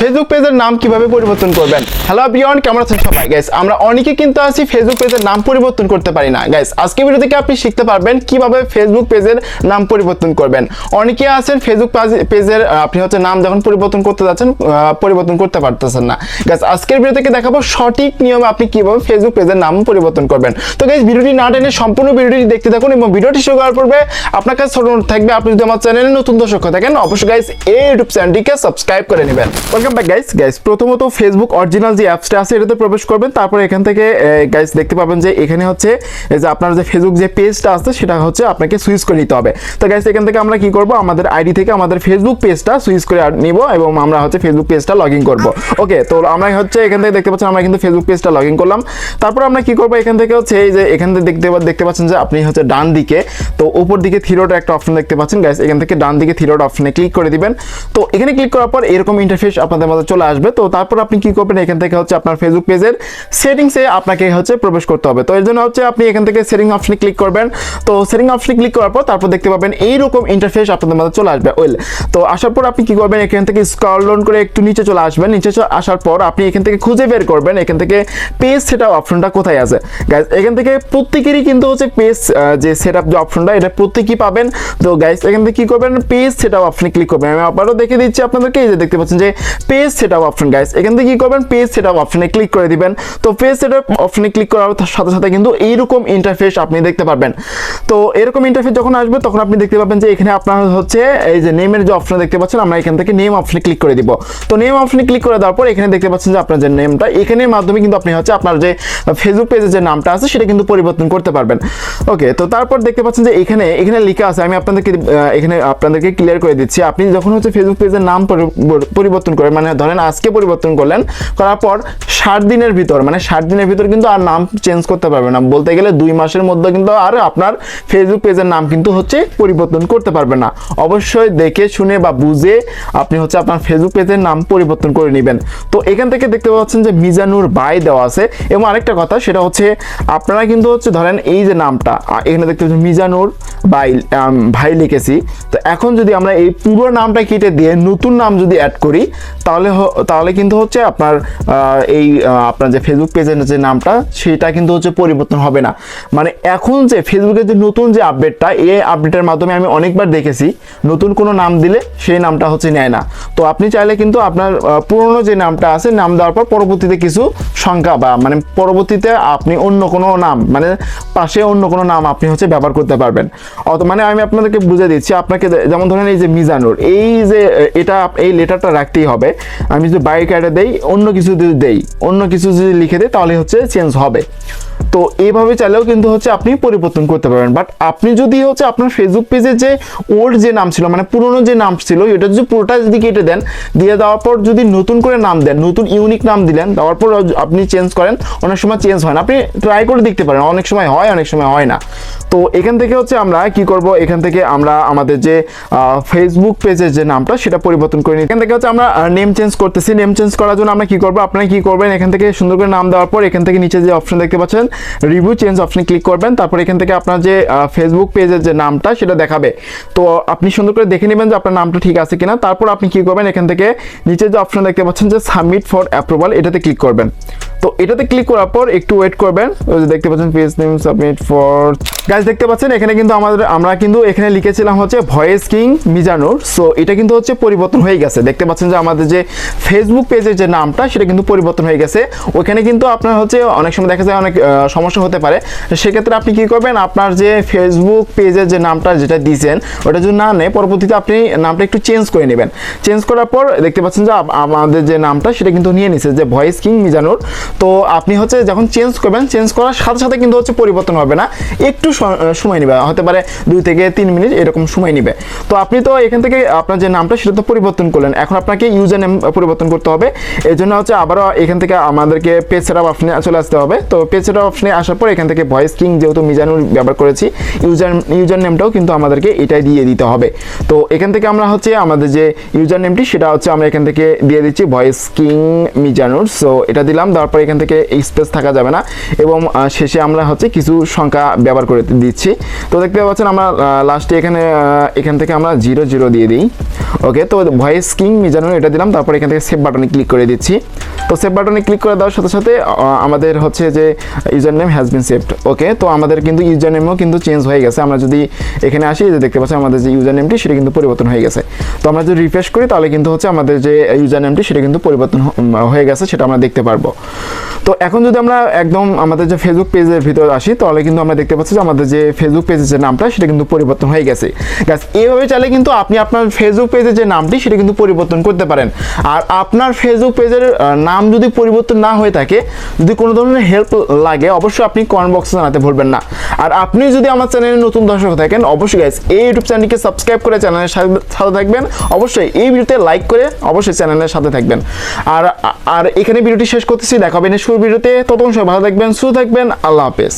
Facebook পেজের নাম কীভাবে পরিবর্তন করবেন? হ্যালো বিয়ন কেমন আছেন সবাই? গাইস আমরা অনেকে কিন্তু আছি ফেসবুক পেজের নাম পরিবর্তন করতে পারি না। গাইস আজকে ভিডিও থেকে আপনি শিখতে পারবেন কীভাবে ফেসবুক পেজের নাম পরিবর্তন করবেন। অনেকে আছেন ফেসবুক পেজের আপনি হচ্ছে নাম যখন পরিবর্তন করতে যাচ্ছেন পরিবর্তন করতে পারতেছেন না। গাইস আজকের ভিডিও থেকে দেখাবো সঠিক নিয়মে আপনি কীভাবে ফেসবুক পেজের নাম পরিবর্তন করবেন। তো গাইস ভিডিওটি না টেনে সম্পূর্ণ ভিডিওটি দেখতে থাকুন এবং ভিডিওটি শুরু করার পূর্বে আপনার কাছে থাকবে, আপনি যদি আমার চ্যানেলে নতুন দর্শক থাকেন, অবশ্যই গাইস এই ইউটিউব চ্যানেলটিকে সাবস্ক্রাইব করে নেবেন। ওয়েলকাম ব্যাক গাইস গাইস প্রথমত ফেসবুক অরিজিনাল যে অ্যাপসটা আছে, এটাতে প্রবেশ করবেন। তারপর এখান থেকে গাইস দেখতে পাবেন যে এখানে হচ্ছে যে আপনার যে ফেসবুক যে পেজটা আছে, সেটা হচ্ছে আপনাকে সুইচ করে নিতে হবে। তো গাইস এখান থেকে আমরা কি করব? আমাদের আইডি থেকে আমাদের ফেসবুক পেজটা সুইচ করে নিব এবং আমরা হচ্ছে ফেসবুক পেজটা লগ ইন করব। ওকে তো আমরা হচ্ছে এখান থেকে দেখতে পাচ্ছেন, আমরা কিন্তু ফেসবুক পেজটা লগ ইন করলাম। তারপর আমরা কি করব? এখান থেকে হচ্ছে এই যে এখান থেকে দেখতে দেখতে পাচ্ছেন যে আপনি হচ্ছে ডান দিকে, তো উপর দিকে থিরোটা একটা অপশন দেখতে পাচ্ছেন। গাইস এখান থেকে ডান দিকে থিরোটা অপশনে ক্লিক করে দিবেন। তো এখানে ক্লিক করার পর এরকম ইন্টারফেস আপনাদের মাঝে চলে আসবে। তো তারপর আপনি কি করবেন? এখান থেকে হচ্ছে আপনার ফেসবুক পেজের সেটিংসে আপনাকে হচ্ছে প্রবেশ করতে হবে। তো এর জন্য হচ্ছে আপনি এখান থেকে সেটিং অপশনে ক্লিক করবেন। তো সেটিং অপশনে ক্লিক করার পর তারপর দেখতে পাবেন এইরকম ইন্টারফেস আপনাদের মাঝে চলে আসবে। ওয়েল তো আসার পর আপনি কি করবেন? এখান থেকে স্ক্রল ডাউন করে একটু নিচে চলে আসবেন। নিচে আসার পর আপনি এখান থেকে খুঁজে বের করবেন এখান থেকে পেজ সেটআপ অপশনটা কোথায় আছে। গাইস এখান থেকে প্রত্যেকেরই কিন্তু হচ্ছে পেজ যে সেটআপ যে অপশনটা এটা প্রত্যেকেই পাবেন। তো গাইস এখান থেকে কি করবেন? পেজ সেটআপ অপশনে ক্লিক করবেন। আমি আবারও দেখে দিচ্ছি আপনাদেরকে। এই যে দেখতে পাচ্ছেন যে পেজ সেটআপ অপশন গাইস এখান থেকে কি করবেন? পেজ সেটআপ অপশনে ক্লিক করে দিবেন। তো পেজ সেটআপ অপশনে ক্লিক করার সাথে সাথে কিন্তু এইরকম ইন্টারফেস আপনি দেখতে পারবেন। তো এরকম ইন্টারফেস যখন আসবে, তখন আপনি দেখতে পাবেন যে এখানে আপনার হচ্ছে এই যে নেমের যে অপশন দেখতে পাচ্ছেন, আমরা এখান থেকে নেম অপশনে ক্লিক করে দিব। তো নেম অপশনে ক্লিক করে দেওয়ার পর এখানে দেখতে পাচ্ছেন যে আপনার যে নেমটা এখানের মাধ্যমে কিন্তু আপনি হচ্ছে আপনার যে ফেসবুক পেজের যে নামটা আছে, সেটা কিন্তু পরিবর্তন করতে পারবেন। ওকে তো তারপর দেখতে পাচ্ছেন যে এখানে এখানে লেখা আছে, আমি আপনাদেরকে এখানে আপনাদেরকে ক্লিয়ার করে দিচ্ছি। আপনি যখন হচ্ছে ফেসবুক পেজের নাম পরি- পরিবর্তন করেন মানে ধরেন আজকে পরিবর্তন করলেন, করার পর ষাট দিনের ভিতর মানে ষাট দিনের ভিতর কিন্তু আর নাম চেঞ্জ করতে পারবেন না। বলতে গেলে দুই মাসের মধ্যে কিন্তু আর আপনার ফেসবুক পেজের নাম কিন্তু হচ্ছে পরিবর্তন করতে পারবেন না। অবশ্যই দেখে শুনে বা বুঝে আপনি হচ্ছে আপনার ফেসবুক পেজের নাম পরিবর্তন করে নেবেন। তো এখান থেকে দেখতে পাচ্ছেন যে মিজানুর বাই দেওয়া আছে এবং আরেকটা কথা, সেটা হচ্ছে আপনারা কিন্তু হচ্ছে ধরেন এই যে নামটা এখানে দেখতে পাচ্ছেন মিজানুর বাই ভাই লিখেছি। তো এখন যদি আমরা এই পুরো নামটা কেটে দিয়ে নতুন নাম যদি অ্যাড করি, তাহলে তাহলে কিন্তু হচ্ছে আপনার এই আপনার যে ফেসবুক পেজের যে নামটা, সেটা কিন্তু হচ্ছে পরিবর্তন হবে না। মানে এখন যে ফেসবুকের যে নতুন যে আপডেটটা এই আপডেটের মাধ্যমে আমি অনেকবার দেখেছি, নতুন কোনো নাম দিলে সেই নামটা হচ্ছে নেয় না। তো আপনি চাইলে কিন্তু আপনার পুরনো যে নামটা আছে, নাম দেওয়ার পর পরবর্তীতে কিছু সংখ্যা বা মানে পরবর্তীতে আপনি অন্য কোনো নাম মানে পাশে অন্য কোনো নাম আপনি হচ্ছে ব্যবহার করতে পারবেন। অত মানে আমি আপনাদেরকে বুঝে দিচ্ছি, আপনাকে যেমন ধরেন এই যে মিজানুর, এই যে এটা এই লেটারটা রাখতেই হবে। আমি যদি বাইক অ্যাডে দেই, অন্য কিছু যদি দেই, অন্য কিছু যদি লিখে দিই তাহলে হচ্ছে চেঞ্জ হবে। তো এইভাবে চাইলেও কিন্তু হচ্ছে আপনি পরিবর্তন করতে পারবেন। বাট আপনি যদি হচ্ছে আপনার ফেসবুক পেজে যে ওল্ড যে নাম ছিল মানে পুরনো যে নাম ছিল, এটা যদি পুরোটা যদি কেটে দেন, দিয়ে দেওয়ার পর যদি নতুন করে নাম দেন, নতুন ইউনিক নাম দিলেন, দেওয়ার পর আপনি চেঞ্জ করেন, অনেক সময় চেঞ্জ হয় না। আপনি ট্রাই করে দেখতে পারেন, অনেক সময় হয়, অনেক সময় হয় না। তো এখান থেকে হচ্ছে আমরা কি করব? এখান থেকে আমরা আমাদের যে ফেসবুক পেজের যে নামটা, সেটা পরিবর্তন করে নিই। এখান থেকে হচ্ছে আমরা নেম চেঞ্জ করতেছি। নেম চেঞ্জ করার জন্য আমরা কি করব? আপনারা কি করবেন? এখান থেকে সুন্দর করে নাম দেওয়ার পর এখান থেকে নিচে যে অপশন দেখতে পাচ্ছেন রিভিউ চেঞ্জ অপশনে ক্লিক করবেন, তারপর এখান থেকে আপনার যে ফেসবুক পেজের যে নামটা সেটা দেখাবে। তো আপনি সুন্দর করে দেখে নেবেন যে আপনার নামটা ঠিক আছে কিনা। তারপর আপনি কি করবেন, এখান থেকে নিচে যে অপশন দেখতে পাচ্ছেন যে সাবমিট ফর অ্যাপ্রুভাল এটাতে ক্লিক করবেন। তো এটাতে ক্লিক করার পর একটু ওয়েট করবেন। ওই যে দেখতে পাচ্ছেন page name submit for guys দেখতে পাচ্ছেন, এখানে কিন্তু আমাদের আমরা কিন্তু এখানে লিখেছিলাম হচ্ছে ভয়েস কিং মিজানুর। সো এটা কিন্তু হচ্ছে পরিবর্তন হয়ে গেছে। দেখতে পাচ্ছেন যে আমাদের যে ফেসবুক পেজের যে নামটা, সেটা কিন্তু পরিবর্তন হয়ে গেছে। ওখানে কিন্তু আপনার হচ্ছে অনেক সময় দেখা যায় অনেক সমস্যা হতে পারে। সেক্ষেত্রে আপনি কি করবেন, আপনার যে ফেসবুক পেজের যে নামটা যেটা দিয়েছেন ওটা যদি না নেয় পরবর্তীতে আপনি নামটা একটু চেঞ্জ করে নেবেন। চেঞ্জ করার পর দেখতে পাচ্ছেন যে আমাদের যে নামটা, সেটা কিন্তু নিয়ে নিছে যে ভয়েস কিং মিজানুর। তো আপনি হচ্ছে যখন চেঞ্জ করবেন চেঞ্জ করার সাথে সাথে কিন্তু হচ্ছে পরিবর্তন হবে না। একটু সময় নেবে, হতে পারে দুই থেকে তিন মিনিট এরকম সময় নেবে। তো আপনি তো এখান থেকে আপনার যে নামটা সেটা তো পরিবর্তন করলেন। এখন আপনাকে ইউজার নেম পরিবর্তন করতে হবে। এই জন্য হচ্ছে আবারও এখান থেকে আমাদেরকে আপ অপশনে চলে আসতে হবে। তো আপ অপশনে আসার পর এখান থেকে ভয়েস কিং যেহেতু মিজানুর ব্যবহার করেছি ইউজার ইউজার নেমটাও কিন্তু আমাদেরকে এটাই দিয়ে দিতে হবে। তো এখান থেকে আমরা হচ্ছে আমাদের যে ইউজার নেমটি সেটা হচ্ছে আমরা এখান থেকে দিয়ে দিচ্ছি ভয়েস কিং মিজানুর সো এটা দিলাম তারপর তারপর এখান থেকে স্পেস থাকা যাবে না এবং শেষে আমরা হচ্ছে কিছু সংখ্যা ব্যবহার করে দিচ্ছি। তো দেখতে পাচ্ছেন আমরা লাস্টে এখানে এখান থেকে আমরা জিরো জিরো দিয়ে দিই। ওকে তো ভয়েস কিং মিজানুর এটা দিলাম, তারপর এখান থেকে সেভ বাটনে ক্লিক করে দিচ্ছি। তো সেভ বাটনে ক্লিক করে দেওয়ার সাথে সাথে আমাদের হচ্ছে যে user name has been saved okay তো আমাদের কিন্তু ইউজার নেমও কিন্তু চেঞ্জ হয়ে গেছে। আমরা যদি এখানে আসি যে দেখতে পাচ্ছি আমাদের যে ইউজার নেমটি সেটা কিন্তু পরিবর্তন হয়ে গেছে। তো আমরা যদি রিফ্রেশ করি, তাহলে কিন্তু হচ্ছে আমাদের যে ইউজার নেমটি সেটা কিন্তু পরিবর্তন হয়ে গেছে, সেটা আমরা দেখতে পারব। তো এখন যদি আমরা একদম আমাদের যে ফেসবুক পেজের ভিতরে আসি, তাহলে কিন্তু আমরা দেখতে পাচ্ছি যে আমাদের যে ফেসবুক পেজের যে নামটা, সেটা কিন্তু পরিবর্তন হয়ে গেছে। গাছ এইভাবে চাইলে কিন্তু আপনি আপনার ফেসবুক পেজের যে নামটি, সেটা কিন্তু পরিবর্তন করতে পারেন। আর আপনার ফেসবুক পেজের নাম যদি পরিবর্তন না হয়ে থাকে, যদি কোনো ধরনের হেল্প লাগে, অবশ্যই আপনি কমেন্ট বক্সে জানাতে ভুলবেন না। আর আপনি যদি আমার চ্যানেলে নতুন দর্শক থাকেন, অবশ্যই গাইস এই ইউটিউব চ্যানেলকে সাবস্ক্রাইব করে চ্যানেলের সাথে থাকবেন। অবশ্যই এই ভিডিওতে লাইক করে, অবশ্যই চ্যানেলের সাথে থাকবেন। আর আর এখানে ভিডিওটি শেষ করতেছি দেখাবেন সুর ভিডিওতে। ততক্ষণ সবাই ভালো থাকবেন সু থাকবেন। আল্লাহ হাফেজ।